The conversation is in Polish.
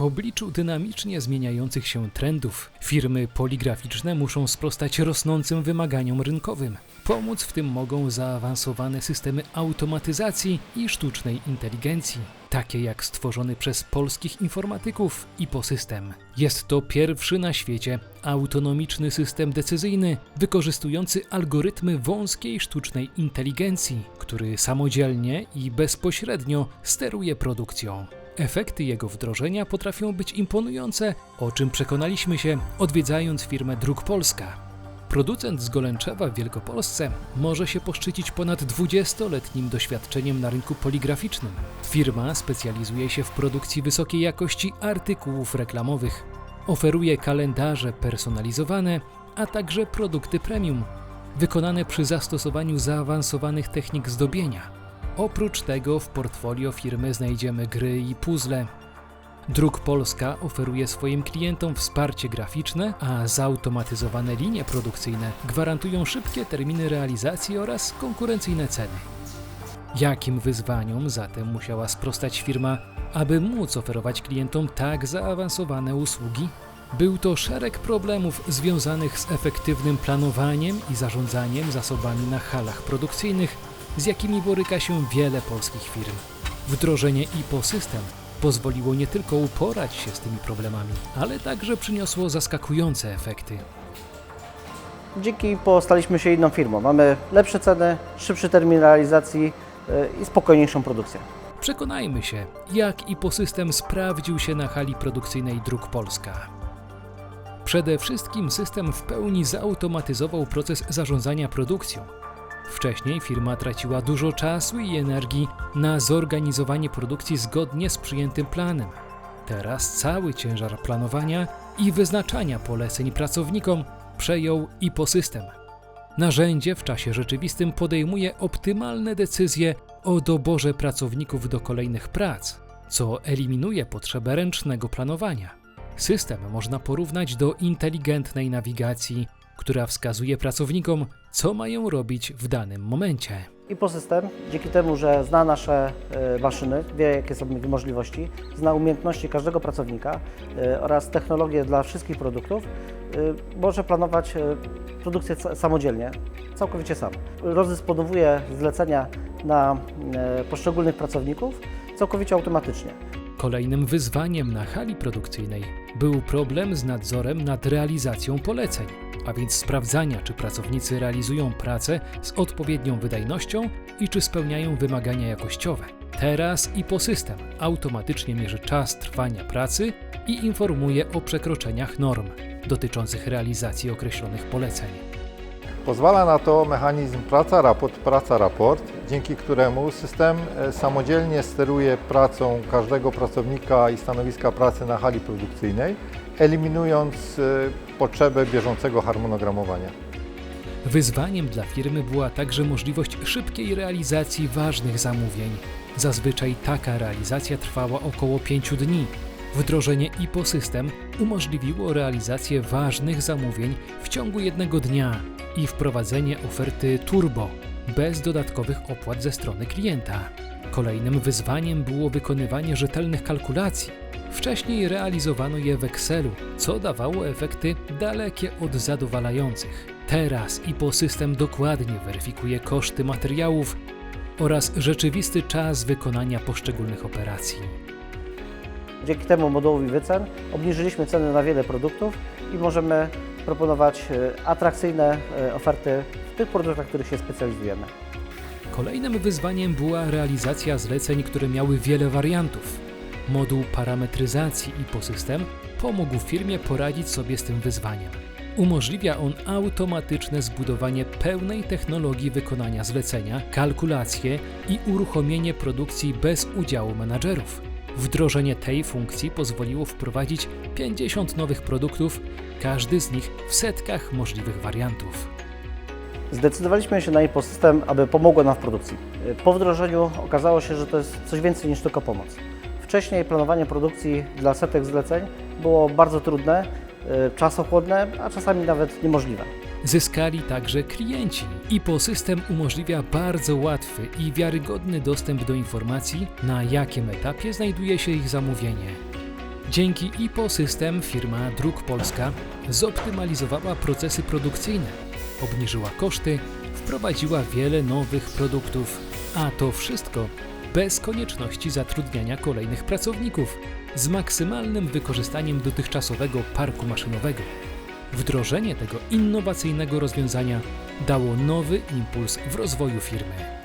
W obliczu dynamicznie zmieniających się trendów, firmy poligraficzne muszą sprostać rosnącym wymaganiom rynkowym. Pomóc w tym mogą zaawansowane systemy automatyzacji i sztucznej inteligencji, takie jak stworzony przez polskich informatyków IPOSystem. Jest to pierwszy na świecie autonomiczny system decyzyjny wykorzystujący algorytmy wąskiej sztucznej inteligencji, który samodzielnie i bezpośrednio steruje produkcją. Efekty jego wdrożenia potrafią być imponujące, o czym przekonaliśmy się odwiedzając firmę Druk Polska. Producent z Golęczewa w Wielkopolsce może się poszczycić ponad 20-letnim doświadczeniem na rynku poligraficznym. Firma specjalizuje się w produkcji wysokiej jakości artykułów reklamowych. Oferuje kalendarze personalizowane, a także produkty premium, wykonane przy zastosowaniu zaawansowanych technik zdobienia. Oprócz tego w portfolio firmy znajdziemy gry i puzzle. Druk Polska oferuje swoim klientom wsparcie graficzne, a zautomatyzowane linie produkcyjne gwarantują szybkie terminy realizacji oraz konkurencyjne ceny. Jakim wyzwaniom zatem musiała sprostać firma, aby móc oferować klientom tak zaawansowane usługi? Był to szereg problemów związanych z efektywnym planowaniem i zarządzaniem zasobami na halach produkcyjnych, z jakimi boryka się wiele polskich firm. Wdrożenie IPO System pozwoliło nie tylko uporać się z tymi problemami, ale także przyniosło zaskakujące efekty. Dzięki IPO staliśmy się inną firmą. Mamy lepsze ceny, szybszy termin realizacji y, i spokojniejszą produkcję. Przekonajmy się, jak IPO System sprawdził się na hali produkcyjnej Druk Polska. Przede wszystkim system w pełni zautomatyzował proces zarządzania produkcją. Wcześniej firma traciła dużo czasu i energii na zorganizowanie produkcji zgodnie z przyjętym planem. Teraz cały ciężar planowania i wyznaczania poleceń pracownikom przejął IPO-system. Narzędzie w czasie rzeczywistym podejmuje optymalne decyzje o doborze pracowników do kolejnych prac, co eliminuje potrzebę ręcznego planowania. System można porównać do inteligentnej nawigacji, która wskazuje pracownikom, co mają robić w danym momencie. IPO System, dzięki temu, że zna nasze y, maszyny, wie jakie są możliwości, zna umiejętności każdego pracownika y, oraz technologie dla wszystkich produktów, y, może planować produkcję samodzielnie, całkowicie sam. Rozdysponowuje zlecenia na poszczególnych pracowników całkowicie automatycznie. Kolejnym wyzwaniem na hali produkcyjnej był problem z nadzorem nad realizacją poleceń, a więc sprawdzania, czy pracownicy realizują pracę z odpowiednią wydajnością i czy spełniają wymagania jakościowe. Teraz IPO System automatycznie mierzy czas trwania pracy i informuje o przekroczeniach norm dotyczących realizacji określonych poleceń. Pozwala na to mechanizm praca raport praca raport, dzięki któremu system e, samodzielnie steruje pracą każdego pracownika i stanowiska pracy na hali produkcyjnej, eliminując e, potrzebę bieżącego harmonogramowania. Wyzwaniem dla firmy była także możliwość szybkiej realizacji ważnych zamówień. Zazwyczaj taka realizacja trwała około 5 dni. Wdrożenie IPO System umożliwiło realizację ważnych zamówień w ciągu jednego dnia i wprowadzenie oferty turbo bez dodatkowych opłat ze strony klienta. Kolejnym wyzwaniem było wykonywanie rzetelnych kalkulacji. Wcześniej realizowano je w Excelu, co dawało efekty dalekie od zadowalających. Teraz IPO System dokładnie weryfikuje koszty materiałów oraz rzeczywisty czas wykonania poszczególnych operacji. Dzięki temu modułowi wycen obniżyliśmy ceny na wiele produktów i możemy proponować e, atrakcyjne e, oferty w tych produktach, w których się specjalizujemy. Kolejnym wyzwaniem była realizacja zleceń, które miały wiele wariantów. Moduł parametryzacji IPO System pomógł firmie poradzić sobie z tym wyzwaniem. Umożliwia on automatyczne zbudowanie pełnej technologii wykonania zlecenia, kalkulację i uruchomienie produkcji bez udziału menadżerów. Wdrożenie tej funkcji pozwoliło wprowadzić 50 nowych produktów, każdy z nich w setkach możliwych wariantów. Zdecydowaliśmy się na System, aby pomogło nam w produkcji. Po wdrożeniu okazało się, że to jest coś więcej niż tylko pomoc. Wcześniej planowanie produkcji dla setek zleceń było bardzo trudne, e, czasochłodne, a czasami nawet niemożliwe. Zyskali także klienci. IPO System umożliwia bardzo łatwy i wiarygodny dostęp do informacji, na jakim etapie znajduje się ich zamówienie. Dzięki IPO System firma Druk Polska zoptymalizowała procesy produkcyjne, obniżyła koszty, wprowadziła wiele nowych produktów, a to wszystko bez konieczności zatrudniania kolejnych pracowników, z maksymalnym wykorzystaniem dotychczasowego parku maszynowego. Wdrożenie tego innowacyjnego rozwiązania dało nowy impuls w rozwoju firmy.